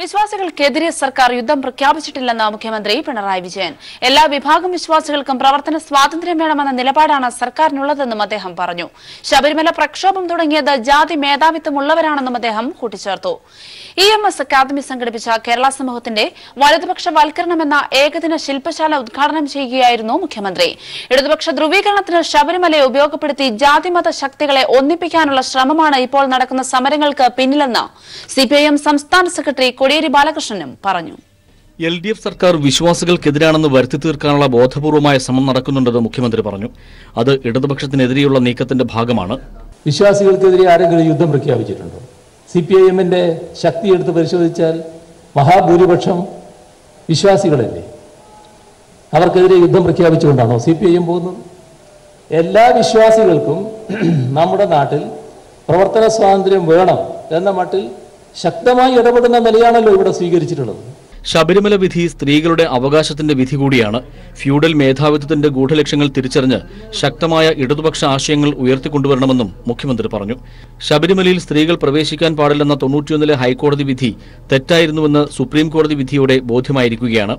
വിശ്വാസികൾക്കെതിരെ സർക്കാർ യുദ്ധം പ്രഖ്യാപിച്ചിട്ടില്ലെന്ന് മുഖ്യമന്ത്രി പിണറായി വിജയൻ. എല്ലാ വിഭാഗം വിശ്വാസികൾക്കും പ്രവർത്തന സ്വാതന്ത്ര്യം വേണമെന്ന നിലപാടാണ് സർക്കാരിനുള്ളതെന്നും അദ്ദേഹം പറഞ്ഞു. ശബരിമല പ്രക്ഷോഭം തുടങ്ങിയത് ജാതി മേധാവിത്വമുള്ളവരാണെന്നും അദ്ദേഹം കൂട്ടിച്ചേർത്തു. ഇ എം എസ് അക്കാദമി സംഘടിപ്പിച്ച കേരള സമൂഹത്തിന്റെ വലതുപക്ഷ വൽക്കരണമെന്ന ഏകദിന ശില്പശാല ഉദ്ഘാടനം ചെയ്യുകയായിരുന്നു മുഖ്യമന്ത്രി. ഇടതുപക്ഷ ധ്രുവീകരണത്തിന് ശബരിമലയെ ഉപയോഗപ്പെടുത്തി ജാതിമത ശക്തികളെ ഒന്നിപ്പിക്കാനുള്ള ശ്രമമാണ് ഇപ്പോൾ നടക്കുന്ന സമരങ്ങൾക്ക് പിന്നിലെന്ന് സിപിഐഎം സംസ്ഥാന സെക്രട്ടറി കോടിയേരി ബാലകൃഷ്ണനും പറഞ്ഞു. എൽ ഡി എഫ് സർക്കാർ വിശ്വാസികൾക്കെതിരാണെന്ന് വരുത്തി തീർക്കാനുള്ള ബോധപൂർവമായ ശ്രമം നടക്കുന്നുണ്ടെന്ന് മുഖ്യമന്ത്രി പറഞ്ഞു. അത് ഇടതുപക്ഷത്തിനെതിരെയുള്ള നീക്കത്തിന്റെ ഭാഗമാണ്. വിശ്വാസികൾക്കെതിരെ ആരെങ്കിലും യുദ്ധം പ്രഖ്യാപിച്ചിട്ടുണ്ടോ? സി പി ഐ എമ്മിന്റെ ശക്തി എടുത്ത് പരിശോധിച്ചാൽ മഹാഭൂരിപക്ഷം വിശ്വാസികളല്ലേ? അവർക്കെതിരെ യുദ്ധം പ്രഖ്യാപിച്ചുകൊണ്ടാണോ സി പി ഐ എം പോകുന്നത്? എല്ലാ വിശ്വാസികൾക്കും നമ്മുടെ നാട്ടിൽ പ്രവർത്തന സ്വാതന്ത്ര്യം വേണം എന്ന മട്ടിൽ ശക്തമായി ഇടപെടുന്ന നിലയാണല്ലോ ഇവിടെ സ്വീകരിച്ചിട്ടുള്ളത്. ശബരിമല വിധി സ്ത്രീകളുടെ അവകാശത്തിന്റെ വിധി കൂടിയാണ്. ഫ്യൂഡൽ മേധാവിത്വത്തിന്റെ ഗൂഢലക്ഷ്യങ്ങൾ തിരിച്ചറിഞ്ഞ് ശക്തമായ ഇടതുപക്ഷ ആശയങ്ങൾ ഉയർത്തിക്കൊണ്ടുവരണമെന്നും മുഖ്യമന്ത്രി പറഞ്ഞു. ശബരിമലയിൽ സ്ത്രീകൾ പ്രവേശിക്കാൻ പാടില്ലെന്ന തൊണ്ണൂറ്റിയൊന്നിലെ ഹൈക്കോടതി വിധി തെറ്റായിരുന്നുവെന്ന് സുപ്രീം കോടതി വിധിയോടെ ബോധ്യമായിരിക്കുകയാണ്.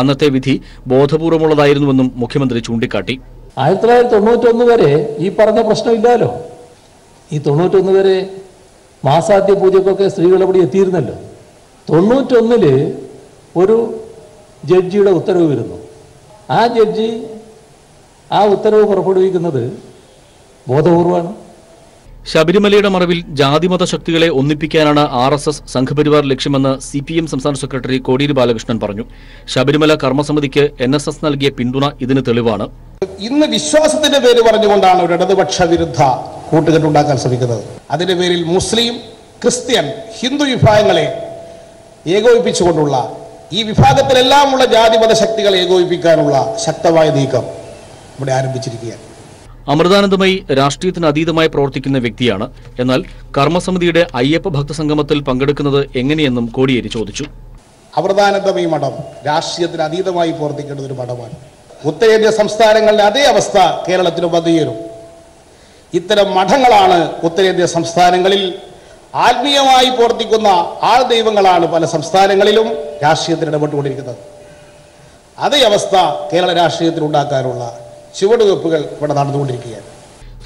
അന്നത്തെ വിധി ബോധപൂർവമുള്ളതായിരുന്നുവെന്നും മുഖ്യമന്ത്രി ചൂണ്ടിക്കാട്ടി. ആയിരത്തി തൊള്ളായിരത്തി തൊണ്ണൂറ്റൊന്ന് വരെ ഈ പറഞ്ഞ പ്രശ്നമില്ലല്ലോ. ഈ തൊണ്ണൂറ്റൊന്ന് വരെ മാസാദ്യ പൂജക്കൊക്കെ സ്ത്രീകൾ അവിടെ എത്തിയിരുന്നല്ലോ. തൊണ്ണൂറ്റൊന്നിൽ ഒരു ജഡ്ജിയുടെ ഉത്തരവ് വരുന്നു. ആ ജഡ്ജി ആ ഉത്തരവ് പുറപ്പെടുവിക്കുന്നത് ബോധപൂർവമാണ്. ശബരിമലയുടെ മറവിൽ ജാതിമത ശക്തികളെ ഒന്നിപ്പിക്കാനാണ് ആർ എസ് എസ് സംഘപരിവാർ ലക്ഷ്യമെന്ന് സി പി എം സംസ്ഥാന സെക്രട്ടറി കോടിയേരി ബാലകൃഷ്ണൻ പറഞ്ഞു. ശബരിമല കർമ്മസമിതിക്ക് എൻ എസ് എസ് നൽകിയ പിന്തുണ ഇതിന് തെളിവാണ്. ഇന്ന് വിശ്വാസത്തിന്റെ പേര് പറഞ്ഞുകൊണ്ടാണ് ഒരു ഇടതുപക്ഷ വിരുദ്ധ കൂട്ടുകെട്ടുണ്ടാക്കാൻ ശ്രമിക്കുന്നത്. അതിന്റെ പേരിൽ മുസ്ലിം ക്രിസ്ത്യൻ ഹിന്ദു വിഭാഗങ്ങളെ ഏകോപിപ്പിച്ചുകൊണ്ടുള്ള ഈ വിഭാഗത്തിലെല്ലാമുള്ള ജാതിമത ശക്തികളെ ഏകോപിപ്പിക്കാനുള്ള ശക്തമായ നീക്കം ഇവിടെ ആരംഭിച്ചിരിക്കുകയാണ്. അമൃതാനന്ദമയി രാഷ്ട്രീയത്തിന് അതീതമായി പ്രവർത്തിക്കുന്ന വ്യക്തിയാണ്. എന്നാൽ കർമ്മസമിതിയുടെ അയ്യപ്പ ഭക്തസംഗമത്തിൽ പങ്കെടുക്കുന്നത് എങ്ങനെയെന്നും കോടിയേരി ചോദിച്ചു. അമൃതാനന്ദമയി മഠം രാഷ്ട്രീയത്തിന് അതീതമായി പ്രവർത്തിക്കേണ്ട ഒരു മഠമാണ്. ഉത്തരേന്ത്യ സംസ്ഥാനങ്ങളിലെ അതേ അവസ്ഥ കേരളത്തിലും വന്നുചേരും. ഇത്തരം മഠങ്ങളാണ് ഉത്തരേന്ത്യ സംസ്ഥാനങ്ങളിൽ ആത്മീയമായി പ്രവർത്തിക്കുന്ന ആൾ ദൈവങ്ങളാണ് പല സംസ്ഥാനങ്ങളിലും രാഷ്ട്രീയത്തിൽ ഇടപെട്ടുകൊണ്ടിരിക്കുന്നത്. അതേ അവസ്ഥ കേരള രാഷ്ട്രീയത്തിൽ ഉണ്ടാക്കാനുള്ള ചുവടുവെപ്പുകൾ ഇവിടെ നടന്നുകൊണ്ടിരിക്കുകയാണ്.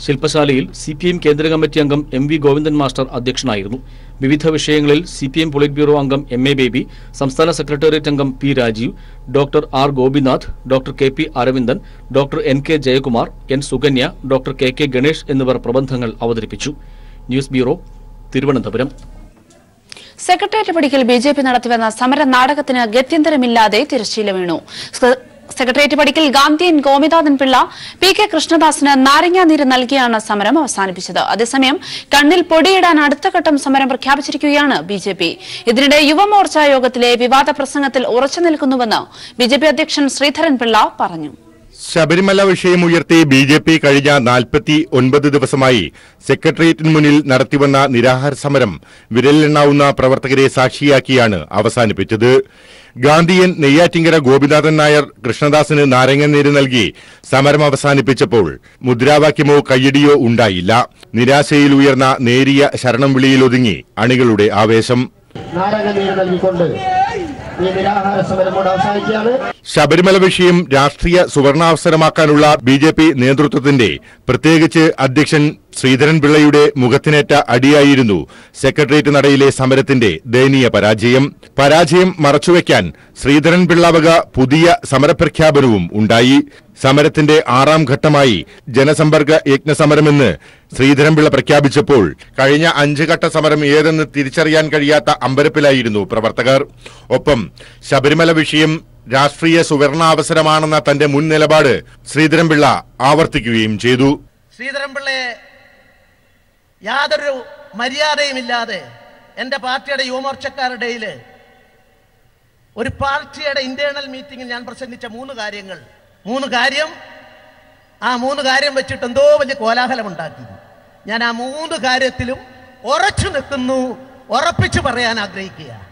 ശില്പശാലയിൽ സി പി എം കേന്ദ്ര കമ്മിറ്റി അംഗം എം വി ഗോവിന്ദൻ മാസ്റ്റർ അധ്യക്ഷനായിരുന്നു. വിവിധ വിഷയങ്ങളിൽ C P M polit bureau അംഗം എം എ ബേബി സംസ്ഥാന സെക്രട്ടേറിയറ്റ് അംഗം P Rajeev doctor R Gopinath doctor K P Aravindan doctor N K Jayakumar N Sukanya doctor K K Ganesh എന്നിവർ പ്രബന്ധങ്ങൾ അവതരിപ്പിച്ചു. News bureau Thiruvananthapuram. സെക്രട്ടേറിയറ്റ് പടിക്കൽ B J P നടത്തിവന്ന സമര നാടകത്തിന് ഗത്യന്തരമില്ലാതെ തിരശ്ശീല വീണു. സെക്രട്ടേറിയറ്റ് പടിക്കൽ Gandhian Gomithadan Pillai P K കൃഷ്ണദാസിന് നാരങ്ങാനീര് നൽകിയാണ് സമരം അവസാനിപ്പിച്ചത്. അതേസമയം കണ്ണിൽ പൊടിയിടാൻ അടുത്ത ഘട്ടം സമരം പ്രഖ്യാപിച്ചിരിക്കുകയാണ് ബി ജെ പി ഇതിനിടെ യുവമോർച്ച യോഗത്തിലെ വിവാദ പ്രസംഗത്തിൽ ഉറച്ചു നിൽക്കുന്നുവെന്ന് ബി ജെ പി അധ്യക്ഷൻ ശ്രീധരൻ പിള്ള പറഞ്ഞു. ശബരിമല വിഷയം ഉയർത്തി ബി ജെ പി കഴിഞ്ഞ നാൽപ്പത്തി ഒൻപത് ദിവസമായി സെക്രട്ടേറിയറ്റിന് മുന്നിൽ നടത്തിവന്ന നിരാഹാര സമരം വിരലിലെണ്ണാവുന്ന പ്രവർത്തകരെ സാക്ഷിയാക്കിയാണ് അവസാനിപ്പിച്ചത്. ഗാന്ധിയൻ നെയ്യാറ്റിങ്കര ഗോപിനാഥൻ നായർ കൃഷ്ണദാസിന് നാരങ്ങനീര് നൽകി സമരം അവസാനിപ്പിച്ചപ്പോൾ മുദ്രാവാക്യമോ കയ്യടിയോ ഉണ്ടായില്ല. നിരാശയിൽ ഉയർന്ന നേരിയ ശരണം വിളിയിലൊതുങ്ങി അണികളുടെ ആവേശം. ശബരിമല വിഷയം രാഷ്ട്രീയ സുവർണാവസരമാക്കാനുള്ള ബി ജെ പി നേതൃത്വത്തിന്റെ പ്രത്യേകിച്ച് അധ്യക്ഷൻ ശ്രീധരൻപിള്ളയുടെ മുഖത്തിനേറ്റ അടിയായിരുന്നു സെക്രട്ടേറിയറ്റ് നടയിലെ സമരത്തിന്റെ ദയനീയ പരാജയം. പരാജയം മറച്ചുവെക്കാൻ ശ്രീധരൻ പിള്ള വക പുതിയ സമരപ്രഖ്യാപനവും ഉണ്ടായി. സമരത്തിന്റെ ആറാം ഘട്ടമായി ജനസമ്പർക്ക യജ്ഞസമരമെന്ന് ശ്രീധരൻപിള്ള പ്രഖ്യാപിച്ചപ്പോൾ കഴിഞ്ഞ അഞ്ച് ഘട്ട സമരം ഏതെന്ന് തിരിച്ചറിയാൻ കഴിയാത്ത അമ്പരപ്പിലായിരുന്നു പ്രവർത്തകർ. ഒപ്പം ശബരിമല വിഷയം രാഷ്ട്രീയ സുവർണാവസരമാണെന്ന തന്റെ മുൻ നിലപാട് ശ്രീധരൻപിള്ള ആവർത്തിക്കുകയും ചെയ്തു. ശ്രീധരൻപിള്ളയെ യാതൊരു മര്യാദയുമില്ലാതെ എന്റെ പാർട്ടിയുടെ യുവമോർച്ചക്കാരുടെ ഒരു പാർട്ടിയുടെ ഇന്റേണൽ മീറ്റിംഗിൽ ഞാൻ പ്രസംഗിച്ച മൂന്ന് കാര്യങ്ങൾ മൂന്ന് കാര്യം. ആ മൂന്ന് കാര്യം വെച്ചിട്ട് എന്തോ വലിയ കോലാഹലം ഉണ്ടാക്കി ഞാൻ ആ മൂന്ന് കാര്യത്തിലും ഉറച്ചു നിൽക്കുന്നു ഉറപ്പിച്ചു പറയാൻ ആഗ്രഹിക്കുക.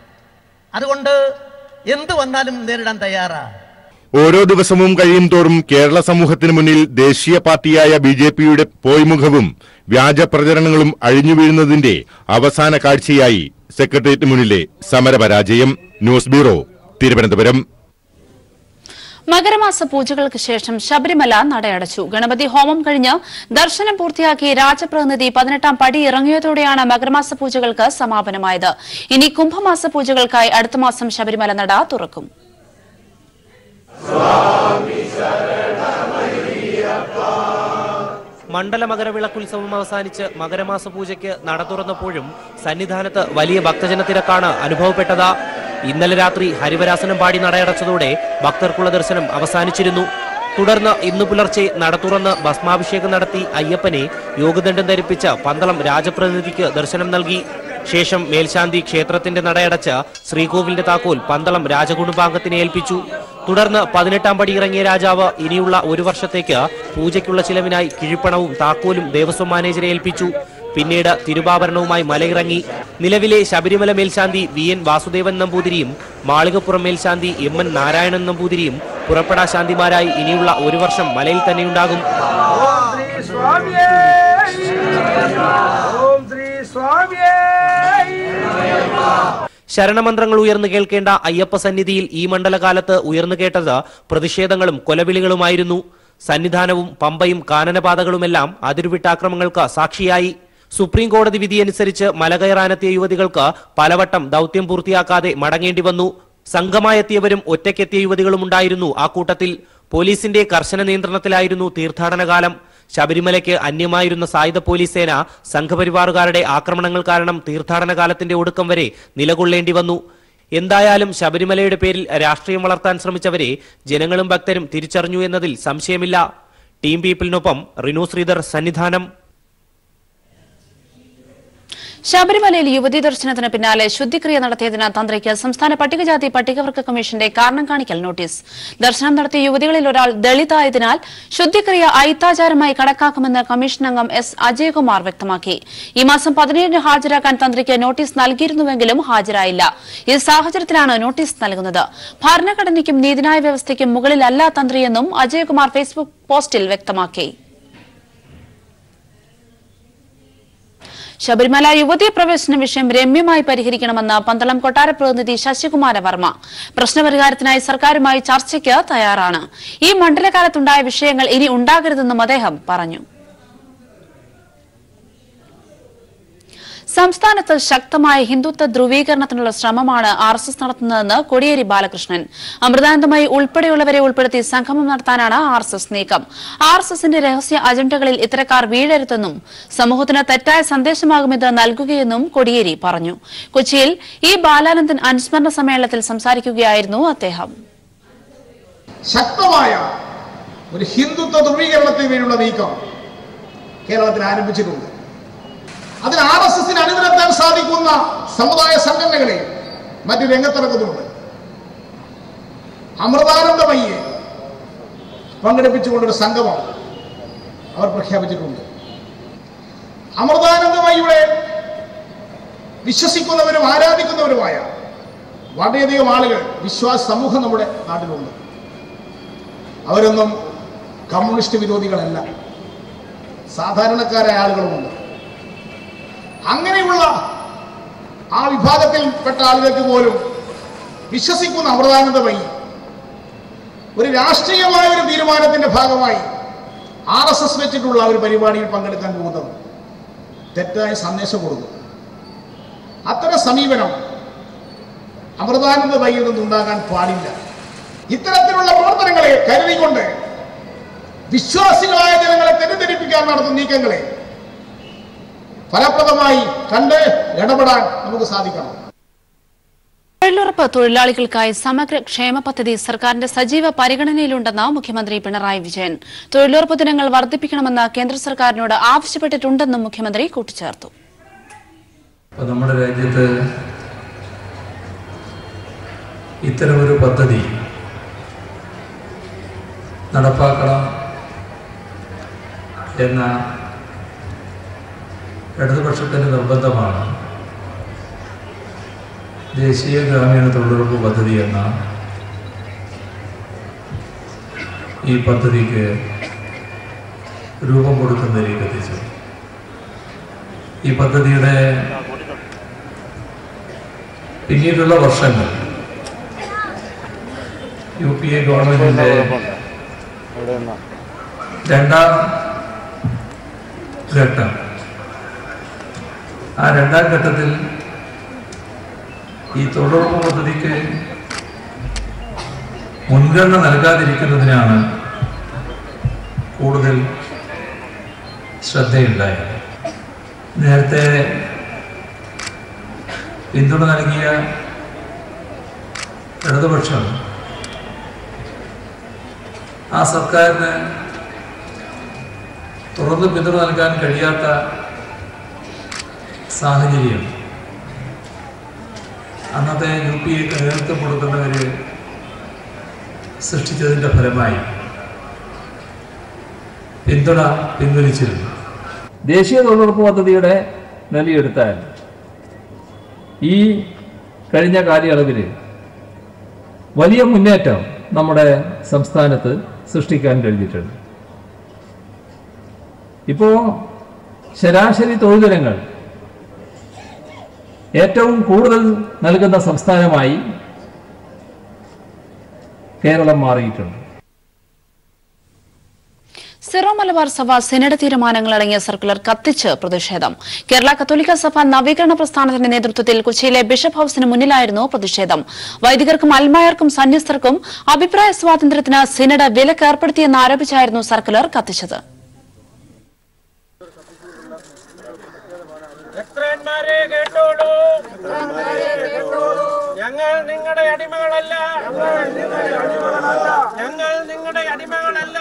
അതുകൊണ്ട് എന്ത് വന്നാലും നേരിടാൻ തയ്യാറാ. ഓരോ ദിവസവും കഴിയും തോറും കേരള സമൂഹത്തിന് മുന്നിൽ ദേശീയ പാർട്ടിയായ ബി ജെ പിയുടെ പോയ്മുഖവും വ്യാജ പ്രചരണങ്ങളും അഴിഞ്ഞു വീഴുന്നതിന്റെ അവസാന കാഴ്ചയായി സെക്രട്ടേറിയറ്റ് മുന്നിലെ സമരപരാജയം ന്യൂസ് ബ്യൂറോ തിരുവനന്തപുരം. മകരമാസ പൂജകൾക്ക് ശേഷം ശബരിമല നടയടച്ചു. ഗണപതി ഹോമം കഴിഞ്ഞ് ദർശനം പൂർത്തിയാക്കി രാജപ്രതിനിധി പതിനെട്ടാം പടി ഇറങ്ങിയതോടെയാണ് മകരമാസ പൂജകൾക്ക് സമാപനമായത്. ഇനി കുംഭമാസ പൂജകൾക്കായി അടുത്ത മാസം ശബരിമല നട തുറക്കും. മണ്ഡല മകരവിളക്കുത്സവം അവസാനിച്ച് മകരമാസ പൂജയ്ക്ക് നട തുറന്നപ്പോഴും സന്നിധാനത്ത് വലിയ ഭക്തജനത്തിരക്കാണ് അനുഭവപ്പെട്ടത്. ഇന്നലെ രാത്രി ഹരിവരാസനം പാടി നടയടച്ചതോടെ ഭക്തർക്കുള്ള ദർശനം അവസാനിച്ചിരുന്നു. തുടർന്ന് ഇന്നു പുലർച്ചെ നട തുറന്ന് ഭസ്മാഭിഷേകം നടത്തി അയ്യപ്പനെ യോഗദണ്ഡം ധരിപ്പിച്ച പന്തളം രാജപ്രതിനിധിക്ക് ദർശനം നൽകി. ശേഷം മേൽശാന്തി ക്ഷേത്രത്തിന്റെ നടയടച്ച് ശ്രീകോവിലിന്റെ താക്കോൽ പന്തളം രാജകുടുംബാംഗത്തിനെ ഏൽപ്പിച്ചു. തുടർന്ന് പതിനെട്ടാം പടി ഇറങ്ങിയ രാജാവ് ഇനിയുള്ള ഒരു വർഷത്തേക്ക് പൂജയ്ക്കുള്ള ചിലവിനായി കിഴിപ്പണവും താക്കോലും ദേവസ്വം മാനേജരെ ഏൽപ്പിച്ചു. പിന്നീട് തിരുവാഭരണവുമായി മലയിറങ്ങി നിലവിലെ ശബരിമല മേൽശാന്തി വി എൻ വാസുദേവൻ നമ്പൂതിരിയും മാളികപ്പുറം മേൽശാന്തി എം എൻ നാരായണൻ നമ്പൂതിരിയും പുറപ്പെടാ ശാന്തിമാരായി ഇനിയുള്ള ഒരു വർഷം മലയിൽ തന്നെയുണ്ടാകും. ശരണമന്ത്രങ്ങൾ ഉയർന്നു കേൾക്കേണ്ട അയ്യപ്പ സന്നിധിയിൽ ഈ മണ്ഡലകാലത്ത് ഉയർന്നു കേട്ടത് പ്രതിഷേധങ്ങളും കൊലവിളികളുമായിരുന്നു. സന്നിധാനവും പമ്പയും കാനനപാതകളുമെല്ലാം അതിരുവിട്ടാക്രമങ്ങൾക്ക് സാക്ഷിയായി. സുപ്രീം കോടതി വിധിയനുസരിച്ച് മലകയറാനെത്തിയ യുവതികൾക്ക് പലവട്ടം ദൗത്യം പൂർത്തിയാക്കാതെ മടങ്ങേണ്ടി വന്നു. സംഘമായെത്തിയവരും ഒറ്റയ്ക്കെത്തിയ യുവതികളും ഉണ്ടായിരുന്നു. ആ കൂട്ടത്തിൽ പോലീസിന്റെ കർശന നിയന്ത്രണത്തിലായിരുന്നു തീർത്ഥാടനകാലം. ശബരിമലയ്ക്ക് അന്യമായിരുന്ന സായുധ പോലീസ് സേന സംഘപരിവാറുകാരുടെ ആക്രമണങ്ങൾ കാരണം തീർത്ഥാടന കാലത്തിന്റെ ഒടുക്കം വരെ നിലകൊള്ളേണ്ടി വന്നു. എന്തായാലും ശബരിമലയുടെ പേരിൽ രാഷ്ട്രീയം വളർത്താൻ ശ്രമിച്ചവരെ ജനങ്ങളും ഭക്തരും തിരിച്ചറിഞ്ഞു എന്നതിൽ സംശയമില്ല. ടീം പീപ്പിളിനൊപ്പം റിനു ശ്രീധർ സന്നിധാനം. ശബരിമലയിൽ യുവതി ദർശനത്തിന് പിന്നാലെ ശുദ്ധിക്രിയ നടത്തിയതിന് തന്ത്രിക്ക് സംസ്ഥാന പട്ടികജാതി പട്ടികവർഗ കമ്മീഷന്റെ കാരണം കാണിക്കൽ നോട്ടീസ്. ദർശനം നടത്തിയ യുവതികളിൽ ഒരാൾ ദളിതായതിനാൽ ശുദ്ധിക്രിയ അയിത്താചാരമായി കണക്കാക്കുമെന്ന് കമ്മീഷൻ അംഗം എസ് അജയകുമാർ വ്യക്തമാക്കി. ഈ മാസം പതിനേഴിന് ഹാജരാക്കാൻ തന്ത്രിക്ക് നോട്ടീസ് നൽകിയിരുന്നുവെങ്കിലും ഹാജരായില്ല. ഈ സാഹചര്യത്തിലാണ് നോട്ടീസ് നൽകുന്നത്. ഭരണഘടനയ്ക്കും നീതിന്യായ വ്യവസ്ഥയ്ക്കും മുകളിലല്ല തന്ത്രിയെന്നും അജയകുമാർ ഫേസ്ബുക്ക് പോസ്റ്റിൽ വ്യക്തമാക്കി. ശബരിമല യുവതീ പ്രവേശന വിഷയം രമ്യമായി പരിഹരിക്കണമെന്ന് പന്തളം കൊട്ടാര പ്രതിനിധി ശശികുമാര വർമ്മ. പ്രശ്നപരിഹാരത്തിനായി സർക്കാരുമായി ചർച്ചയ്ക്ക് തയ്യാറാണ്. ഈ മണ്ഡലകാലത്തുണ്ടായ വിഷയങ്ങൾ ഇനി ഉണ്ടാകരുതെന്നും അദ്ദേഹം പറഞ്ഞു. സംസ്ഥാനത്ത് ശക്തമായ ഹിന്ദുത്വ ധ്രുവീകരണത്തിനുള്ള ശ്രമമാണ് ആർ എസ് എസ് നടത്തുന്നതെന്ന് കോടിയേരി ബാലകൃഷ്ണൻ. അമൃതാനന്ദമായി ഉൾപ്പെടെയുള്ളവരെ ഉൾപ്പെടുത്തി സംഗമം നടത്താനാണ് ആർ എസ് എസ് നീക്കം. ആർ എസ് എസിന്റെ രഹസ്യ അജണ്ടകളിൽ ഇത്തരക്കാർ വീഴരുതെന്നും സമൂഹത്തിന് തെറ്റായ സന്ദേശമാകും ഇത് നൽകുകയെന്നും കോടിയേരി പറഞ്ഞു. കൊച്ചിയിൽ ഈ ബാലാനന്ദൻ അനുസ്മരണ സമ്മേളനത്തിൽ സംസാരിക്കുകയായിരുന്നു അദ്ദേഹം. ശക്തമായ ഒരു ഹിന്ദുത്വ ധ്രുവീകരണത്തിന് വേണ്ടിയുള്ള നീക്കം കേരളത്തിൽ ആരംഭിച്ചിട്ടുണ്ട്. അതിന് ആർ എസ് എസിന് അണിനിരത്താൻ സാധിക്കുന്ന സമുദായ സംഘടനകളെ മറ്റു രംഗത്തിറക്കുന്നുണ്ട്. അമൃതാനന്ദമയ്യെ പങ്കെടുപ്പിച്ചുകൊണ്ടൊരു സംഗമം അവർ പ്രഖ്യാപിച്ചിട്ടുണ്ട്. അമൃതാനന്ദമയ്യയുടെ വിശ്വസിക്കുന്നവരും ആരാധിക്കുന്നവരുമായ വളരെയധികം ആളുകൾ വിശ്വാസ സമൂഹം നമ്മുടെ നാട്ടിലുണ്ട്. അവരൊന്നും കമ്മ്യൂണിസ്റ്റ് വിരോധികളല്ല. സാധാരണക്കാരായ ആളുകളുമുണ്ട്. അങ്ങനെയുള്ള ആ വിഭാഗത്തിൽപ്പെട്ട ആളുകൾക്ക് പോലും വിശ്വസിക്കുന്ന അമൃതാനന്ദ വൈ ഒരു രാഷ്ട്രീയമായ ഒരു തീരുമാനത്തിന്റെ ഭാഗമായി ആർ എസ് എസ് വെച്ചിട്ടുള്ള ഒരു പരിപാടിയിൽ പങ്കെടുക്കാൻ പോകുന്നത് തെറ്റായ സന്ദേശം കൊടുക്കും അത്തരം സമീപനം അമൃതാനന്ദ വൈയിൽ നിന്നുണ്ടാകാൻ പാടില്ല. ഇത്തരത്തിലുള്ള പ്രവർത്തനങ്ങളെ കരുതിക്കൊണ്ട് വിശ്വാസികളായ ജനങ്ങളെ തെറ്റിദ്ധരിപ്പിക്കാൻ നടത്തുന്ന നീക്കങ്ങളെ ഫലപ്രദമായി കണ്ട് ഇടപെടാൻ നമുക്ക് സാധിക്കണം. തൊഴിലുറപ്പ് തൊഴിലാളികൾക്കായി സമഗ്ര ക്ഷേമ പദ്ധതി സർക്കാരിന്റെ സജീവ പരിഗണനയിലുണ്ടെന്ന് മുഖ്യമന്ത്രി പിണറായി വിജയൻ. തൊഴിലുറപ്പ് ദിനങ്ങൾ വർദ്ധിപ്പിക്കണമെന്ന് കേന്ദ്ര സർക്കാരിനോട് ആവശ്യപ്പെട്ടിട്ടുണ്ടെന്നും മുഖ്യമന്ത്രി കൂട്ടിച്ചേർത്തു. അപ്പോൾ നമ്മുടെ രാജ്യത്ത് ഇത്തരമൊരു പദ്ധതി നടപ്പാക്കണം എന്ന ഇടതുപക്ഷത്തിന്റെ നിർബന്ധമാണ് ദേശീയ ഗ്രാമീണ തൊഴിലുറപ്പ് പദ്ധതി എന്ന ഈ പദ്ധതിക്ക് രൂപം കൊടുക്കുന്നതിലേക്ക് എത്തിച്ചു ഈ പദ്ധതിയുടെ പിന്നീടുള്ള വർഷങ്ങൾ യു പി എ ഗവൺമെന്റിന്റെ രണ്ടാം ഘട്ടം ആ രണ്ടാം ഘട്ടത്തിൽ ഈ തൊഴിലുറപ്പ് പദ്ധതിക്ക് മുൻഗണന നൽകാതിരിക്കുന്നതിനാണ് കൂടുതൽ ശ്രദ്ധയുണ്ടായത്. നേരത്തെ പിന്തുണ നൽകിയ ഇടതുപക്ഷം ആ സർക്കാരിന് തുറന്ന് പിന്തുണ നൽകാൻ കഴിയാത്ത സാഹചര്യം. അന്നത്തെ യു പി എ നേതൃത്വം കൊടുക്കുന്നവര് സൃഷ്ടിച്ചതിന്റെ ഫലമായി പിന്തുണ പിൻവലിച്ചിരുന്നു. ദേശീയ തൊഴിലുറപ്പ് പദ്ധതിയുടെ നിലയെടുത്താൽ ഈ കഴിഞ്ഞ കാലയളവിൽ വലിയ മുന്നേറ്റം നമ്മുടെ സംസ്ഥാനത്ത് സൃഷ്ടിക്കാൻ കഴിഞ്ഞിട്ടുണ്ട്. ഇപ്പോൾ ശരാശരി തൊഴിൽ ദിനങ്ങൾ ഏറ്റവും കൂടുതൽ നൽകുന്ന സംസ്ഥാനമായി കേരളം മാറിയിട്ടുണ്ട്. സിറോ മലബാർ സഭ സെനഡ് തീരുമാനങ്ങൾ അടങ്ങിയ സർക്കുലർ കത്തിച്ച് പ്രതിഷേധം. കേരള കത്തോലിക്ക സഭ നവീകരണ പ്രസ്ഥാനത്തിന്റെ നേതൃത്വത്തിൽ കൊച്ചിയിലെ ബിഷപ്പ് ഹൌസിന് മുന്നിലായിരുന്നു പ്രതിഷേധം. വൈദികർക്കും അൽമായർക്കും സന്യസ്തർക്കും അഭിപ്രായ സ്വാതന്ത്ര്യത്തിന് സിനഡ് വിലക്ക് ആരോപിച്ചായിരുന്നു സർക്കുലർ കത്തിച്ചത്. കേട്ടോളൂ. ഞങ്ങൾ നിങ്ങളുടെ അടിമകളല്ല. ഞങ്ങൾ നിങ്ങളുടെ അടിമകളല്ല.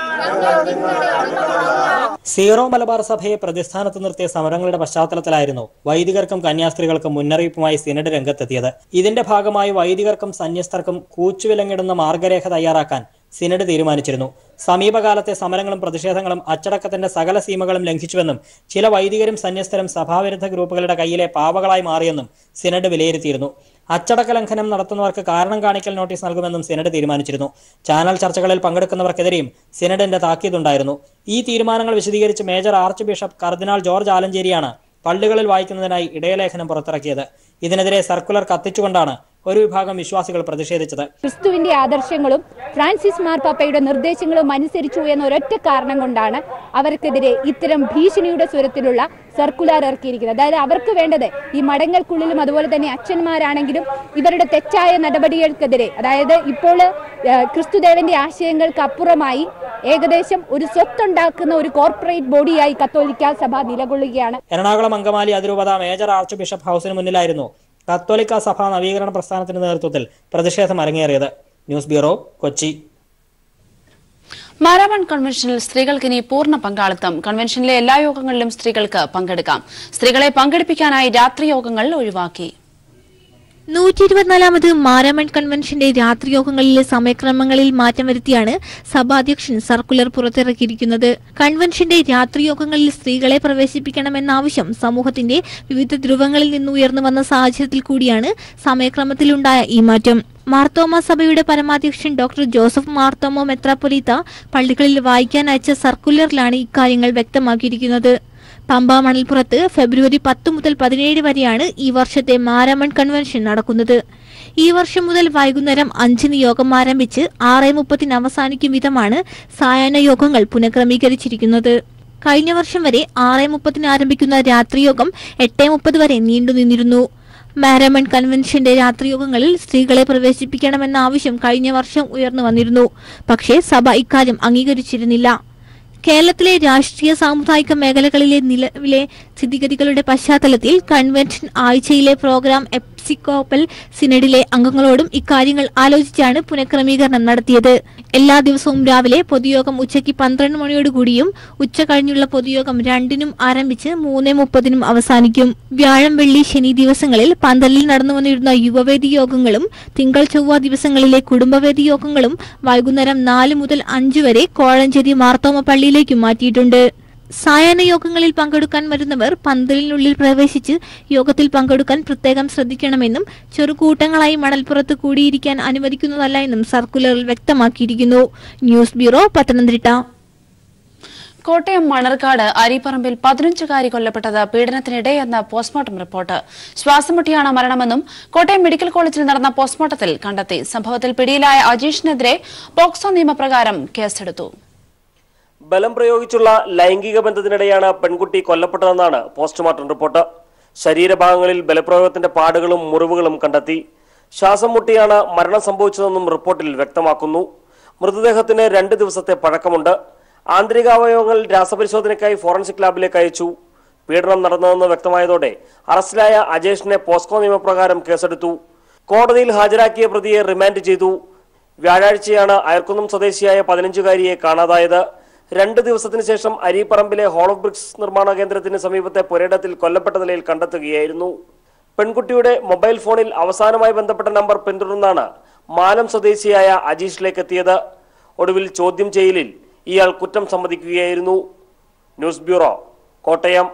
സീറോ മലബാർ സഭയെ പ്രതിസ്ഥാനത്ത് നിർത്തിയ സമരങ്ങളുടെ പശ്ചാത്തലത്തിലായിരുന്നു വൈദികർക്കും കന്യാസ്ത്രീകൾക്കും മുന്നറിയിപ്പുമായി സിനഡ് രംഗത്തെത്തിയത്. ഇതിന്റെ ഭാഗമായി വൈദികർക്കും സന്യസ്തർക്കും കൂച്ചുവിലങ്ങിടുന്ന മാർഗരേഖ തയ്യാറാക്കാൻ സിനഡ് തീരുമാനിച്ചിരുന്നു. സമീപകാലത്തെ സമരങ്ങളും പ്രതിഷേധങ്ങളും അച്ചടക്കത്തിന്റെ സകല സീമകളും ലംഘിച്ചുവെന്നും ചില വൈദികരും സന്യസ്തരും സഭാവിരുദ്ധ ഗ്രൂപ്പുകളുടെ കയ്യിലെ പാവകളായി മാറിയെന്നും സിനഡ് വിലയിരുത്തിയിരുന്നു. അച്ചടക്ക ലംഘനം നടത്തുന്നവർക്ക് കാരണം കാണിക്കൽ നോട്ടീസ് നൽകുമെന്നും സിനഡ് തീരുമാനിച്ചിരുന്നു. ചാനൽ ചർച്ചകളിൽ പങ്കെടുക്കുന്നവർക്കെതിരെയും സിനഡിന്റെ താക്കീതുണ്ടായിരുന്നു. ഈ തീരുമാനങ്ങൾ വിശദീകരിച്ച് മേജർ ആർച്ച് ബിഷപ്പ് കർദിനാൾ ജോർജ് ആലഞ്ചേരിയാണ് പള്ളികളിൽ വായിക്കുന്നതിനായി ഇടയലേഖനം പുറത്തിറക്കിയത്. ഇതിനെതിരെ സർക്കുലർ കത്തിച്ചുകൊണ്ടാണ് ഒരു വിഭാഗം വിശ്വാസികൾ പ്രതിഷേധിച്ചത്. ക്രിസ്തുവിന്റെ ആദർശങ്ങളും ഫ്രാൻസിസ് മാർപ്പാപ്പയുടെ നിർദ്ദേശങ്ങളും അനുസരിച്ചു എന്ന ഒരൊറ്റ കാരണം കൊണ്ടാണ് അവർക്കെതിരെ ഇത്തരം ഭീഷണിയുടെ സ്വരത്തിലുള്ള സർക്കുലർ ഇറക്കിയിരിക്കുന്നത്. അതായത് അവർക്ക് വേണ്ടത് ഈ മടങ്ങൾക്കുള്ളിലും അതുപോലെ തന്നെ അച്ഛന്മാരാണെങ്കിലും ഇവരുടെ തെറ്റായ നടപടികൾക്കെതിരെ അതായത് ഇപ്പോൾ ക്രിസ്തുദേവന്റെ ആശയങ്ങൾക്ക് അപ്പുറമായി ഏകദേശം ഒരു സ്വത്തുണ്ടാക്കുന്ന ഒരു കോർപ്പറേറ്റ് ബോഡിയായി കത്തോലിക്ക സഭ നിലകൊള്ളുകയാണ്. എറണാകുളം അങ്കമാലി അതിരൂപത മേജർ ആർച്ച് ബിഷപ്പ് ഹൗസിന് മുന്നിലായിരുന്നു കത്തോലിക്ക സഭ നവീകരണ പ്രസ്ഥാനത്തിന്റെ നേതൃത്വത്തിൽ പ്രതിഷേധം അരങ്ങേറിയത് ന്യൂസ് ബ്യൂറോ കൊച്ചി. മാരാമൺ കൺവെൻഷനിൽ സ്ത്രീകൾക്ക് ഇനി പൂർണ പങ്കാളിത്തം. കൺവെൻഷനിലെ എല്ലാ യോഗങ്ങളിലും സ്ത്രീകൾക്ക് പങ്കെടുക്കാം. സ്ത്രീകളെ പങ്കെടുപ്പിക്കാനായി രാത്രി യോഗങ്ങൾ ഒഴിവാക്കി. നൂറ്റി ഇരുപത്തിനാലാമത് മാരാമൺ കൺവെൻഷന്റെ രാത്രിയോഗങ്ങളിലെ സമയക്രമങ്ങളിൽ മാറ്റം വരുത്തിയാണ് സഭാധ്യക്ഷൻ സർക്കുലർ പുറത്തിറക്കിയിരിക്കുന്നത്. കൺവെൻഷന്റെ രാത്രിയോഗങ്ങളിൽ സ്ത്രീകളെ പ്രവേശിപ്പിക്കണമെന്ന ആവശ്യം സമൂഹത്തിന്റെ വിവിധ ധ്രുവങ്ങളിൽ നിന്ന് വന്ന സാഹചര്യത്തിൽ കൂടിയാണ് സമയക്രമത്തിലുണ്ടായ ഈ മാറ്റം. മാർത്തോമ സഭയുടെ പരമാധ്യക്ഷൻ ഡോക്ടർ ജോസഫ് മാർത്തോമോ മെത്രാപൊലീത്ത പള്ളികളിൽ വായിക്കാൻ അയച്ച സർക്കുലറിലാണ് ഇക്കാര്യങ്ങൾ വ്യക്തമാക്കിയിരിക്കുന്നത്. പമ്പ മണൽപ്പുറത്ത് ഫെബ്രുവരി പത്ത് മുതൽ പതിനേഴ് വരെയാണ് ഈ വർഷത്തെ മാരാമൺ കൺവെൻഷൻ നടക്കുന്നത്. ഈ വർഷം മുതൽ വൈകുന്നേരം അഞ്ചിന് യോഗം ആരംഭിച്ച് ആറ് മുപ്പത്തിന് അവസാനിക്കും വിധമാണ് സായാഹ്ന യോഗങ്ങൾ പുനഃക്രമീകരിച്ചിരിക്കുന്നത്. കഴിഞ്ഞ വർഷം വരെ ആറ് മുപ്പത്തിന് ആരംഭിക്കുന്ന രാത്രിയോഗം എട്ട് മുപ്പത് വരെ നീണ്ടുനിന്നിരുന്നു മാരമൺ കൺവെൻഷന്റെ രാത്രിയോഗങ്ങളിൽ സ്ത്രീകളെ പ്രവേശിപ്പിക്കണമെന്ന ആവശ്യം കഴിഞ്ഞ വർഷം ഉയർന്നു വന്നിരുന്നു. പക്ഷേ സഭ ഇക്കാര്യം അംഗീകരിച്ചിരുന്നില്ല. കേരളത്തിലെ രാഷ്ട്രീയ സാമുദായിക മേഖലകളിലെ നിലവിലെ സ്ഥിതിഗതികളുടെ പശ്ചാത്തലത്തിൽ കൺവെൻഷൻ ആഴ്ചയിലെ പ്രോഗ്രാം എപ്സിക്കോപ്പൽ സിനഡിലെ അംഗങ്ങളോടും ഇക്കാര്യങ്ങൾ ആലോചിച്ചാണ് പുനഃക്രമീകരണം നടത്തിയത്. എല്ലാ ദിവസവും രാവിലെ പൊതുയോഗം ഉച്ചയ്ക്ക് പന്ത്രണ്ട് മണിയോടുകൂടിയും ഉച്ച കഴിഞ്ഞുള്ള പൊതുയോഗം രണ്ടിനും ആരംഭിച്ച് മൂന്ന് മുപ്പതിനും അവസാനിക്കും. വ്യാഴം വെള്ളി ശനി ദിവസങ്ങളിൽ പന്തലിൽ നടന്നു വന്നിരുന്ന യുവവേദി യോഗങ്ങളും തിങ്കൾ ചൊവ്വ ദിവസങ്ങളിലെ കുടുംബവേദി യോഗങ്ങളും വൈകുന്നേരം നാല് മുതൽ അഞ്ച് വരെ കോഴഞ്ചേരി മാർത്തോമ പള്ളിയിലേക്ക് മാറ്റിയിട്ടുണ്ട്. സായാഹ്ന യോഗങ്ങളിൽ പങ്കെടുക്കാൻ വരുന്നവർ പന്തലിനുള്ളിൽ പ്രവേശിച്ച് യോഗത്തിൽ പങ്കെടുക്കാൻ പ്രത്യേകം ശ്രദ്ധിക്കണമെന്നും ചെറുകൂട്ടങ്ങളായി മണൽപ്പുറത്ത് കൂടിയിരിക്കാൻ അനുവദിക്കുന്നതല്ല എന്നും സർക്കുലറിൽ വ്യക്തമാക്കിയിരിക്കുന്നു. News bureau Pathanamthitta. Kottayam Manarcad അരിപ്പറമ്പിൽ പതിനഞ്ചുകാരി കൊല്ലപ്പെട്ടത് പീഡനത്തിനിടെയെന്ന പോസ്റ്റ്മോർട്ടം റിപ്പോർട്ട്. ശ്വാസമുട്ടിയാണ് മരണമെന്നും കോട്ടയം മെഡിക്കൽ കോളേജിൽ നടന്ന പോസ്റ്റ്മോർട്ടത്തിൽ കണ്ടെത്തി. സംഭവത്തിൽ പിടിയിലായ അജീഷിനെതിരെ പോക്സോ നിയമപ്രകാരം കേസെടുത്തു. ബലം പ്രയോഗിച്ചുള്ള ലൈംഗിക ബന്ധത്തിനിടെയാണ് പെൺകുട്ടി കൊല്ലപ്പെട്ടതെന്നാണ് പോസ്റ്റ്മോർട്ടം റിപ്പോർട്ട്. ശരീരഭാഗങ്ങളിൽ ബലപ്രയോഗത്തിന്റെ പാടുകളും മുറിവുകളും കണ്ടെത്തി. ശ്വാസം മുട്ടിയാണ് മരണം സംഭവിച്ചതെന്നും റിപ്പോർട്ടിൽ വ്യക്തമാക്കുന്നു. മൃതദേഹത്തിന് രണ്ട് ദിവസത്തെ പഴക്കമുണ്ട്. ആന്തരികാവയവങ്ങൾ രാസപരിശോധനയ്ക്കായി ഫോറൻസിക് ലാബിലേക്ക് അയച്ചു. പീഡനം നടന്നതെന്ന് വ്യക്തമായതോടെ അറസ്റ്റിലായ അജേഷിനെ പോസ്കോ നിയമപ്രകാരം കേസെടുത്തു. കോടതിയിൽ ഹാജരാക്കിയ പ്രതിയെ റിമാൻഡ് ചെയ്തു. വ്യാഴാഴ്ചയാണ് അയർക്കുന്നം സ്വദേശിയായ പതിനഞ്ചുകാരിയെ കാണാതായത്. രണ്ട് ദിവസത്തിന് ശേഷം അരീപ്പറമ്പിലെ ഓഫ് ബ്രിക്സ് നിർമ്മാണ കേന്ദ്രത്തിന് സമീപത്തെ പുരയിടത്തിൽ കൊല്ലപ്പെട്ട നിലയിൽ കണ്ടെത്തുകയായിരുന്നു. പെൺകുട്ടിയുടെ മൊബൈൽ ഫോണിൽ അവസാനമായി ബന്ധപ്പെട്ട നമ്പർ പിന്തുടർന്നാണ് മാലം സ്വദേശിയായ അജീഷിലേക്ക് എത്തിയത്. ഒടുവിൽ ചോദ്യം ചെയ്യലിൽ ഇയാൾ കുറ്റം സമ്മതിക്കുകയായിരുന്നു. News bureau Kottayam.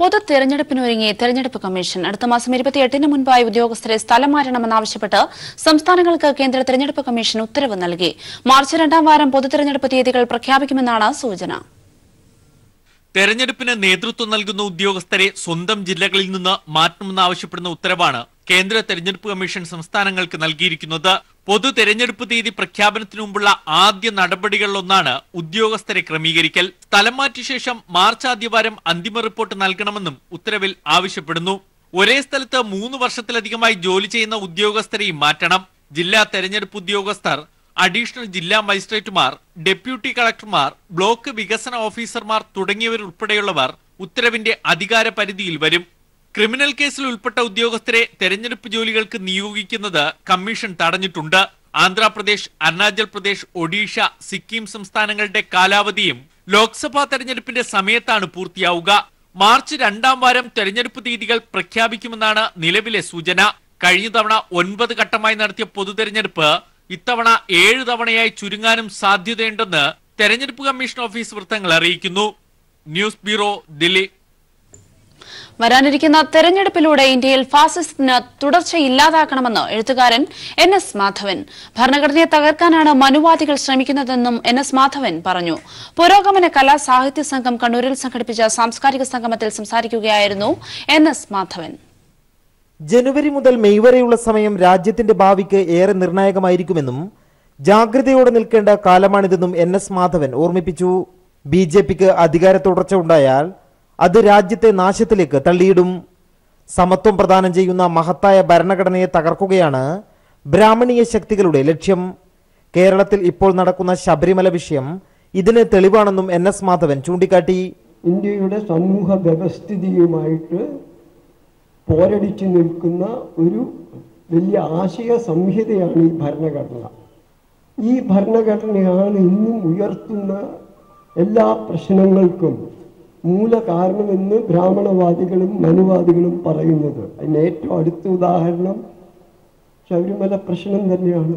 പൊതു തെരഞ്ഞെടുപ്പിനൊരുങ്ങി തെരഞ്ഞെടുപ്പ് കമ്മീഷൻ. അടുത്ത മാസം ഇരുപത്തിയെട്ടിന് മുൻപായി ഉദ്യോഗസ്ഥരെ സ്ഥലം മാറ്റണമെന്നാവശ്യപ്പെട്ട് സംസ്ഥാനങ്ങൾക്ക് കേന്ദ്ര തെരഞ്ഞെടുപ്പ് കമ്മീഷൻ ഉത്തരവ് നൽകി. മാർച്ച് രണ്ടാം വാരം പൊതു തെരഞ്ഞെടുപ്പ് തീയതികൾ പ്രഖ്യാപിക്കുമെന്നാണ് സൂചന. തെരഞ്ഞെടുപ്പിന് നേതൃത്വം നൽകുന്ന ഉദ്യോഗസ്ഥരെ സ്വന്തം ജില്ലകളിൽ നിന്ന് മാറ്റണമെന്നാവശ്യപ്പെടുന്ന ഉത്തരവാണ് കേന്ദ്ര തെരഞ്ഞെടുപ്പ് കമ്മീഷൻ സംസ്ഥാനങ്ങൾക്ക് നൽകിയിരിക്കുന്നത് പൊതു തെരഞ്ഞെടുപ്പ് തീയതി പ്രഖ്യാപനത്തിനു മുമ്പുള്ള ആദ്യ നടപടികളിലൊന്നാണ് ഉദ്യോഗസ്ഥരെ ക്രമീകരിക്കൽ. സ്ഥലം മാറ്റിയ ശേഷം മാർച്ച് ആദ്യവാരം അന്തിമ റിപ്പോർട്ട് നൽകണമെന്നും ഉത്തരവിൽ ആവശ്യപ്പെടുന്നു. ഒരേ സ്ഥലത്ത് മൂന്ന് വർഷത്തിലധികമായി ജോലി ചെയ്യുന്ന ഉദ്യോഗസ്ഥരെയും മാറ്റണം. ജില്ലാ തെരഞ്ഞെടുപ്പ് ഉദ്യോഗസ്ഥർ അഡീഷണൽ ജില്ലാ മജിസ്ട്രേറ്റുമാർ ഡെപ്യൂട്ടി കളക്ടർമാർ ബ്ലോക്ക് വികസന ഓഫീസർമാർ തുടങ്ങിയവരുൾപ്പെടെയുള്ളവർ ഉത്തരവിന്റെ അധികാര പരിധിയിൽ വരും. ക്രിമിനൽ കേസിൽ ഉൾപ്പെട്ട ഉദ്യോഗസ്ഥരെ തെരഞ്ഞെടുപ്പ് ജോലികൾക്ക് നിയോഗിക്കുന്നത് കമ്മീഷൻ തടഞ്ഞിട്ടുണ്ട്. ആന്ധ്രാപ്രദേശ് അരുണാചൽ പ്രദേശ് ഒഡീഷ സിക്കിം സംസ്ഥാനങ്ങളുടെ കാലാവധിയും ലോക്സഭാ തെരഞ്ഞെടുപ്പിന്റെ സമയത്താണ് പൂർത്തിയാവുക. മാർച്ച് രണ്ടാം വാരം തെരഞ്ഞെടുപ്പ് തീയതികൾ പ്രഖ്യാപിക്കുമെന്നാണ് നിലവിലെ സൂചന. കഴിഞ്ഞ തവണ ഒൻപത് ഘട്ടമായി നടത്തിയ പൊതു തെരഞ്ഞെടുപ്പ് ഇത്തവണ ഏഴ് തവണയായി ചുരുങ്ങാനും സാധ്യതയുണ്ടെന്ന് തെരഞ്ഞെടുപ്പ് കമ്മീഷൻ ഓഫീസ് വൃത്തങ്ങൾ അറിയിക്കുന്നു. News bureau Delhi. വരാനിരിക്കുന്ന തെരഞ്ഞെടുപ്പിലൂടെ ഇന്ത്യയിൽ ഫാസിസത്തിന് തുടർച്ചയില്ലാതാക്കണമെന്ന് എഴുത്തുകാരൻ എൻ എസ് മാധവൻ. ഭരണഘടനയെ തകർക്കാനാണ് മനുവാദികൾ ശ്രമിക്കുന്നതെന്നും എൻ എസ് മാധവൻ പറഞ്ഞു. പുരോഗമന കലാ സാഹിത്യ സംഘം കണ്ണൂരിൽ സംഘടിപ്പിച്ച സാംസ്കാരിക സംഗമത്തിൽ സംസാരിക്കുകയായിരുന്നു എൻ എസ് മാധവൻ. ജനുവരി മുതൽ മെയ് വരെയുള്ള സമയം രാജ്യത്തിന്റെ ഭാവിക്ക് ഏറെ നിർണായകമായിരിക്കുമെന്നും ജാഗ്രതയോടെ നിൽക്കേണ്ട കാലമാണിതെന്നും എൻ എസ് മാധവൻ ഓർമ്മിപ്പിച്ചു. ബി ജെ പിക്ക് അധികാര തുടർച്ച ഉണ്ടായാൽ അത് രാജ്യത്തെ നാശത്തിലേക്ക് തള്ളിയിടും. സമത്വം പ്രദാനം ചെയ്യുന്ന മഹത്തായ ഭരണഘടനയെ തകർക്കുകയാണ് ബ്രാഹ്മണീയ ശക്തികളുടെ ലക്ഷ്യം. കേരളത്തിൽ ഇപ്പോൾ നടക്കുന്ന ശബരിമല വിഷയം ഇതിന് തെളിവാണെന്നും എൻ എസ് മാധവൻ ചൂണ്ടിക്കാട്ടി. ഇന്ത്യയുടെ സമൂഹ വ്യവസ്ഥിതിയുമായിട്ട് പോരടിച്ചു നിൽക്കുന്ന ഒരു വലിയ ആശയ സംഹിതയാണ് ഈ ഭരണഘടന. ഈ ഭരണഘടനയാണ് ഇന്നും ഉയർത്തുന്ന എല്ലാ പ്രശ്നങ്ങൾക്കും മൂല കാരണമെന്ന് ബ്രാഹ്മണവാദികളും മനുവാദികളും പറയുന്നത്. അതിന് ഏറ്റവും അടുത്ത ഉദാഹരണം ശബരിമല പ്രശ്നം തന്നെയാണ്.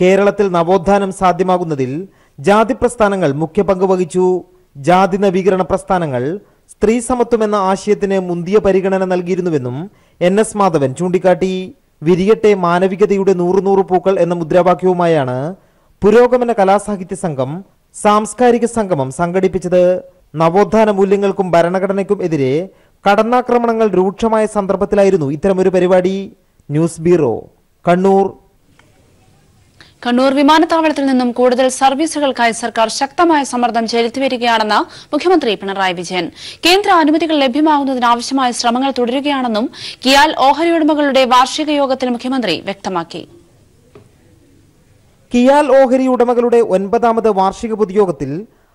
കേരളത്തിൽ നവോത്ഥാനം സാധ്യമാകുന്നതിൽ ജാതി പ്രസ്ഥാനങ്ങൾ മുഖ്യ പങ്ക് വഹിച്ചു. ജാതി നവീകരണ പ്രസ്ഥാനങ്ങൾ സ്ത്രീ സമത്വം എന്ന ആശയത്തിന് മുന്തിയ പരിഗണന നൽകിയിരുന്നുവെന്നും എൻ എസ് മാധവൻ ചൂണ്ടിക്കാട്ടി. വിരിയട്ടെ മാനവികതയുടെ നൂറുനൂറ് നൂറ് പൂക്കൾ എന്ന മുദ്രാവാക്യവുമായാണ് പുരോഗമന കലാസാഹിത്യ സംഘം സാംസ്കാരിക സംഗമം സംഘടിപ്പിച്ചത്. നവോത്ഥാന മൂല്യങ്ങൾക്കും ഭരണഘടനയ്ക്കും എതിരെ കടന്നാക്രമണങ്ങൾ രൂക്ഷമായ സന്ദർഭത്തിലായിരുന്നു ഇത്തരമൊരു പരിപാടി. News bureau Kannur. കണ്ണൂർ വിമാനത്താവളത്തിൽ നിന്നും കൂടുതൽ സർവീസുകൾക്കായി സർക്കാർ ശക്തമായ സമ്മർദ്ദം ചെലുത്തിവരികയാണെന്ന് മുഖ്യമന്ത്രി പിണറായി വിജയൻ. കേന്ദ്ര അനുമതികൾ ലഭ്യമാകുന്നതിനാവശ്യമായ ശ്രമങ്ങൾ തുടരുകയാണെന്നും കിയാൽ ഓഹരി ഉടമകളുടെ വാർഷിക യോഗത്തിൽ മുഖ്യമന്ത്രി വ്യക്തമാക്കി. കിയാൽ ഓഹരി ഉടമകളുടെ ഒൻപതാമത് വാർഷിക പൊതുയോഗത്തിൽ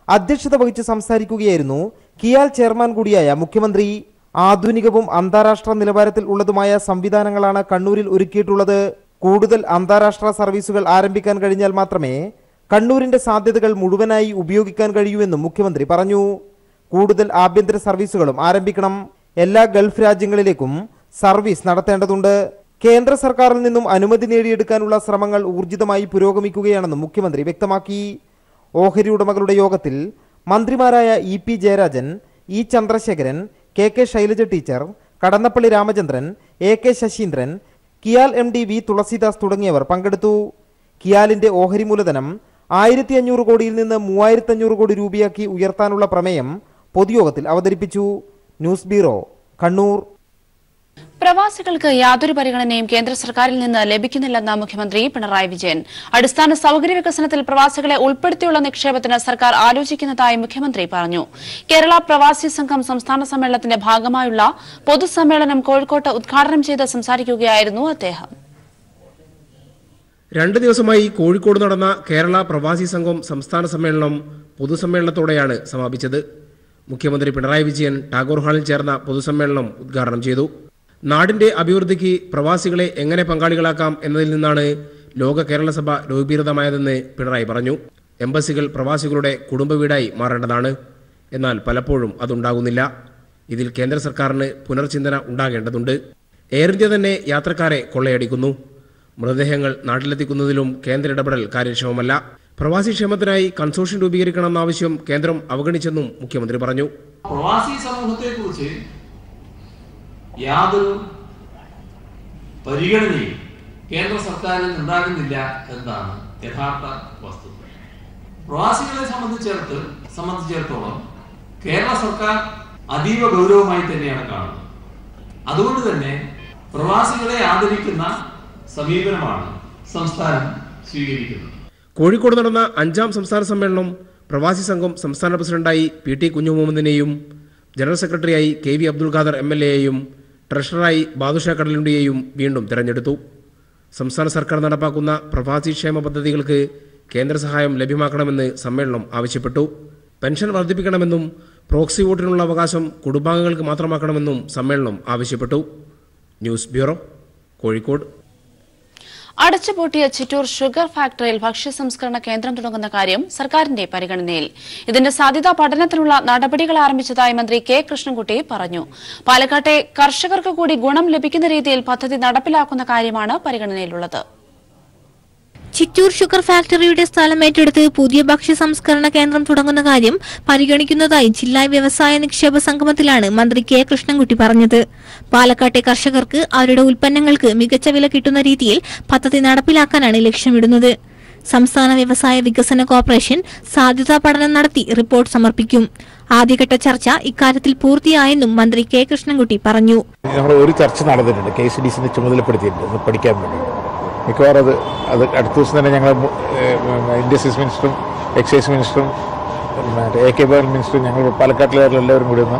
അധ്യക്ഷത വഹിച്ച് സംസാരിക്കുകയായിരുന്നു. കിയാൽ ചെയർമാൻ കൂടിയായ മുഖ്യമന്ത്രി. ആധുനികവും അന്താരാഷ്ട്ര നിലവാരത്തിൽ ഉള്ളതുമായ സംവിധാനങ്ങളാണ് കണ്ണൂരിൽ ഒരുക്കിയിട്ടുള്ളത്. കൂടുതൽ അന്താരാഷ്ട്ര സർവീസുകൾ ആരംഭിക്കാൻ കഴിഞ്ഞാൽ മാത്രമേ കണ്ണൂരിന്റെ സാധ്യതകൾ മുഴുവനായി ഉപയോഗിക്കാൻ കഴിയൂവെന്നും മുഖ്യമന്ത്രി പറഞ്ഞു. കൂടുതൽ ആഭ്യന്തര സർവീസുകളും ആരംഭിക്കണം. എല്ലാ ഗൾഫ് രാജ്യങ്ങളിലേക്കും സർവീസ് നടത്തേണ്ടതുണ്ട്. കേന്ദ്ര സർക്കാരിൽ നിന്നും അനുമതി നേടിയെടുക്കാനുള്ള ശ്രമങ്ങൾ ഊർജിതമായി പുരോഗമിക്കുകയാണെന്നും മുഖ്യമന്ത്രി വ്യക്തമാക്കി. ഓഹരി ഉടമകളുടെ യോഗത്തിൽ മന്ത്രിമാരായ E P Jayarajan E Chandrasekharan K K Shailaja teacher Kadannappally Ramachandran A K Saseendran KIAL M D V Thulasidas തുടങ്ങിയവർ പങ്കെടുത്തു. കിയാലിന്റെ ഓഹരി മൂലധനം ആയിരത്തി അഞ്ഞൂറ് കോടിയിൽ നിന്ന് മൂവായിരത്തി അഞ്ഞൂറ് കോടി രൂപയാക്കി ഉയർത്താനുള്ള പ്രമേയം പൊതുയോഗത്തിൽ അവതരിപ്പിച്ചു. News bureau Kannur. പ്രവാസികൾക്ക് യാതൊരു പരിഗണനയും കേന്ദ്ര സർക്കാരിൽ നിന്ന് ലഭിക്കുന്നില്ലെന്ന് മുഖ്യമന്ത്രി പിണറായി വിജയൻ. അടിസ്ഥാന സൌകര്യ വികസനത്തിൽ പ്രവാസികളെ ഉൾപ്പെടുത്തിയുള്ള നിക്ഷേപത്തിന് സർക്കാർ ആലോചിക്കുന്നതായി മുഖ്യമന്ത്രി പറഞ്ഞു. കേരള പ്രവാസി സംഘം സംസ്ഥാന സമ്മേളനത്തിന്റെ ഭാഗമായുള്ള പൊതുസമ്മേളനം കോഴിക്കോട്ട് ഉദ്ഘാടനം ചെയ്ത് സംസാരിക്കുകയായിരുന്നു അദ്ദേഹം. രണ്ട് ദിവസമായി കോഴിക്കോട് നടന്ന കേരള പ്രവാസി സംഘം സംസ്ഥാന സമ്മേളനം പൊതുസമ്മേളനത്തോടെയാണ് സമാപിച്ചത്. മുഖ്യമന്ത്രി പിണറായി വിജയൻ ടാഗോർ ഹാളിൽ ചേർന്ന പൊതുസമ്മേളനം ഉദ്ഘാടനം ചെയ്തു. നാടിന്റെ അഭിവൃദ്ധിക്ക് പ്രവാസികളെ എങ്ങനെ പങ്കാളികളാക്കാം എന്നതിൽ നിന്നാണ് ലോക കേരള സഭ രൂപീകൃതമായതെന്ന് പിണറായി പറഞ്ഞു. എംബസികൾ പ്രവാസികളുടെ കുടുംബ വീടായി മാറേണ്ടതാണ്. എന്നാൽ പലപ്പോഴും അതുണ്ടാകുന്നില്ല. ഇതിൽ കേന്ദ്ര സർക്കാരിന് പുനർചിന്തന ഉണ്ടാകേണ്ടതുണ്ട്. എയർ ഇന്ത്യ തന്നെ യാത്രക്കാരെ കൊള്ളയടിക്കുന്നു. മൃതദേഹങ്ങൾ നാട്ടിലെത്തിക്കുന്നതിലും കേന്ദ്ര ഇടപെടൽ കാര്യക്ഷമമല്ല. പ്രവാസി ക്ഷേമത്തിനായി കൺസോർഷ്യം രൂപീകരിക്കണമെന്ന ആവശ്യം കേന്ദ്രം അവഗണിച്ചെന്നും മുഖ്യമന്ത്രി പറഞ്ഞു. പ്രവാസി സമൂഹത്തെക്കുറിച്ച് യാതൊരു പരിഗണനയും കേന്ദ്ര സർക്കാരിൽ ഉണ്ടാകുന്നില്ല എന്നാണ് യഥാർത്ഥ വസ്തുത. പ്രവാസികളെ സംബന്ധിച്ചിടത്ത് സംബന്ധിച്ചിടത്തോളം കേരള സർക്കാർ അതീവ ഗൗരവമായി തന്നെയാണ് കാണുന്നത്. അതുകൊണ്ട് തന്നെ പ്രവാസികളെ ആദരിക്കുന്ന സമീപനമാണ് സംസ്ഥാനം സ്വീകരിക്കുന്നത്. കോഴിക്കോട് നടന്ന അഞ്ചാം സംസ്ഥാന സമ്മേളനം പ്രവാസി സംഘം സംസ്ഥാന പ്രസിഡന്റായി പി ടി കുഞ്ഞുമുഹമ്മദിനെയും ജനറൽ സെക്രട്ടറിയായി K V Abdul Khader M L എയെയും ട്രഷററായി ബാദുഷാ കടലുണ്ടിയെയും വീണ്ടും തിരഞ്ഞെടുത്തു. സംസ്ഥാന സർക്കാർ നടപ്പാക്കുന്ന പ്രവാസി ക്ഷേമ പദ്ധതികൾക്ക് കേന്ദ്ര സഹായം ലഭ്യമാക്കണമെന്ന് സമ്മേളനം ആവശ്യപ്പെട്ടു. പെൻഷൻ വർദ്ധിപ്പിക്കണമെന്നും പ്രോക്സി വോട്ടിനുള്ള അവകാശം കുടുംബാംഗങ്ങൾക്ക് മാത്രമാക്കണമെന്നും സമ്മേളനം ആവശ്യപ്പെട്ടു. News bureau Kozhikode. അടച്ചുപൂട്ടിയ Chittur sugar ഫാക്ടറിയിൽ ഭക്ഷ്യ സംസ്കരണ കേന്ദ്രം തുടങ്ങുന്ന കാര്യം സർക്കാരിന്റെ പരിഗണനയിൽ. ഇതിന്റെ സാധ്യതാ പഠനത്തിനുള്ള നടപടികൾ ആരംഭിച്ചതായി മന്ത്രി കെ. കൃഷ്ണൻകുട്ടി പറഞ്ഞു. പാലക്കാട്ടെ കർഷകർക്ക് കൂടി ഗുണം ലഭിക്കുന്ന രീതിയിൽ പദ്ധതി നടപ്പിലാക്കുന്ന കാര്യമാണ് പരിഗണനയിലുള്ളത്. ചിറ്റൂർ ഷുഗർ ഫാക്ടറിയുടെ സ്ഥലം ഏറ്റെടുത്ത് പുതിയ ഭക്ഷ്യ സംസ്കരണ കേന്ദ്രം തുടങ്ങുന്ന കാര്യം പരിഗണിക്കുന്നതായി ജില്ലാ വ്യവസായ നിക്ഷേപ സംഗമത്തിലാണ് മന്ത്രി കെ കൃഷ്ണൻകുട്ടി പറഞ്ഞത്. പാലക്കാട്ടെ കർഷകർക്ക് അവരുടെ ഉൽപ്പന്നങ്ങൾക്ക് മികച്ച വില കിട്ടുന്ന രീതിയിൽ പദ്ധതി നടപ്പിലാക്കാനാണ് ലക്ഷ്യമിടുന്നത്. സംസ്ഥാന വ്യവസായ വികസന കോർപ്പറേഷൻ സാധ്യതാ പഠനം നടത്തി റിപ്പോർട്ട് സമർപ്പിക്കും. ആദ്യഘട്ട ചർച്ച ഇക്കാര്യത്തിൽ പൂർത്തിയായെന്നും മന്ത്രി കെ കൃഷ്ണൻകുട്ടി പറഞ്ഞു. ഒരു ചർച്ച നടന്നിട്ടുണ്ട്. കെ സി ഡി സിനെ ചുമതലപ്പെടുത്തിയിട്ടുണ്ട്. പഠിക്കാൻ വേണ്ടി മിക്കവാറും അത് അത് അടുത്ത ദിവസം തന്നെ ഞങ്ങൾ ഇൻഡസ്ട്രീസ് മിനിസ്റ്ററും എക്സൈസ് മിനിസ്റ്ററും എ കെ ബാലൻ മിനിസ്റ്ററും ഞങ്ങൾ പാലക്കാട്ടിലെല്ലാവരും കൂടി ഒന്ന്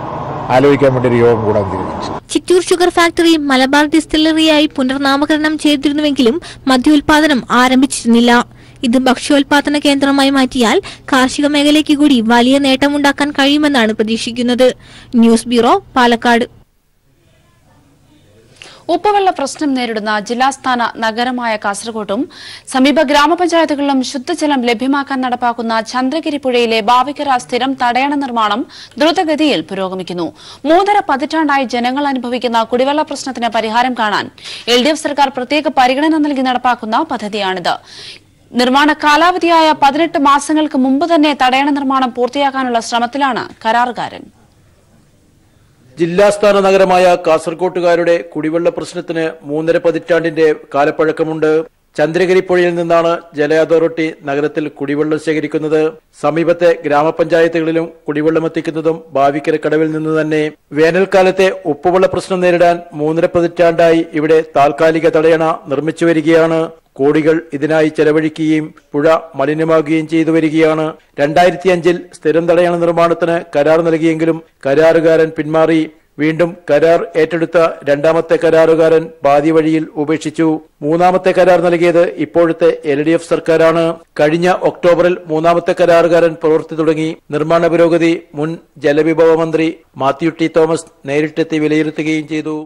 ആലോചിക്കാൻ വേണ്ടി ഒരു യോഗം കൂടാൻ തീരുമാനിച്ചു ചിറ്റൂർ ഷുഗർ ഫാക്ടറി മലബാർ ഡിസ്റ്റിലറിയായി പുനർനാമകരണം ചെയ്തിരുന്നുവെങ്കിലും മദ്യോൽപാദനം ആരംഭിച്ചിരുന്നില്ല. ഇത് ഭക്ഷ്യോൽപാദന കേന്ദ്രമായി മാറ്റിയാൽ കാർഷിക മേഖലയ്ക്ക് കൂടി വലിയ നേട്ടമുണ്ടാക്കാൻ കഴിയുമെന്നാണ് പ്രതീക്ഷിക്കുന്നത്. News bureau Palakkad. ഉപ്പുവെള്ള പ്രശ്നം നേരിടുന്ന ജില്ലാസ്ഥാന നഗരമായ കാസർകോട്ടും സമീപ ഗ്രാമപഞ്ചായത്തുകളിലും ശുദ്ധജലം ലഭ്യമാക്കാൻ നടപ്പാക്കുന്ന ചന്ദ്രഗിരി പുഴയിലെ ബാവിക്കര സ്ഥിരം തടയണ നിർമ്മാണം ദ്രുതഗതിയിൽ പുരോഗമിക്കുന്നു. മൂന്നര പതിറ്റാണ്ടായി ജനങ്ങൾ അനുഭവിക്കുന്ന കുടിവെള്ള പ്രശ്നത്തിന് പരിഹാരം കാണാൻ എൽ സർക്കാർ പ്രത്യേക പരിഗണന നൽകി നടപ്പാക്കുന്ന പദ്ധതിയാണിത്. നിർമ്മാണ കാലാവധിയായ പതിനെട്ട് മാസങ്ങൾക്ക് മുമ്പ് തന്നെ തടയണ നിർമ്മാണം പൂർത്തിയാക്കാനുള്ള ശ്രമത്തിലാണ് കരാറുകാരൻ. ജില്ലാസ്ഥാന നഗരമായ കാസർകോട്ടുകാരുടെ കുടിവെള്ള പ്രശ്നത്തിന് മൂന്നര പതിറ്റാണ്ടിന്റെ കാലപ്പഴക്കമുണ്ട്. ചന്ദ്രഗിരി പുഴയിൽ നിന്നാണ് ജല അതോറിറ്റി നഗരത്തിൽ കുടിവെള്ളം ശേഖരിക്കുന്നത്. സമീപത്തെ ഗ്രാമപഞ്ചായത്തുകളിലും കുടിവെള്ളം എത്തിക്കുന്നതും ഭാവിക്കര കടവിൽ നിന്ന് തന്നെ. വേനൽക്കാലത്തെ ഉപ്പുവെള്ള പ്രശ്നം നേരിടാൻ മൂന്നര പതിറ്റാണ്ടായി ഇവിടെ താൽക്കാലിക തടയണ നിർമ്മിച്ചു വരികയാണ്. കോടികൾ ഇതിനായി ചെലവഴിക്കുകയും പുഴ മലിനമാകുകയും ചെയ്തു വരികയാണ്. രണ്ടായിരത്തി അഞ്ചിൽ സ്ഥിരം തടയണ നിർമ്മാണത്തിന് കരാർ നൽകിയെങ്കിലും കരാറുകാരൻ പിന്മാറി. വീണ്ടും കരാർ ഏറ്റെടുത്ത രണ്ടാമത്തെ കരാറുകാരൻ പാതി വഴിയിൽ ഉപേക്ഷിച്ചു. മൂന്നാമത്തെ കരാർ നൽകിയത് ഇപ്പോഴത്തെ എൽ ഡി എഫ് സർക്കാരാണ്. കഴിഞ്ഞ ഒക്ടോബറിൽ മൂന്നാമത്തെ കരാറുകാരൻ പ്രവൃത്തി തുടങ്ങി. നിർമ്മാണ പുരോഗതി മുൻ ജലവിഭവ മന്ത്രി മാത്യു ടി തോമസ് നേരിട്ടെത്തി വിലയിരുത്തുകയും ചെയ്തു.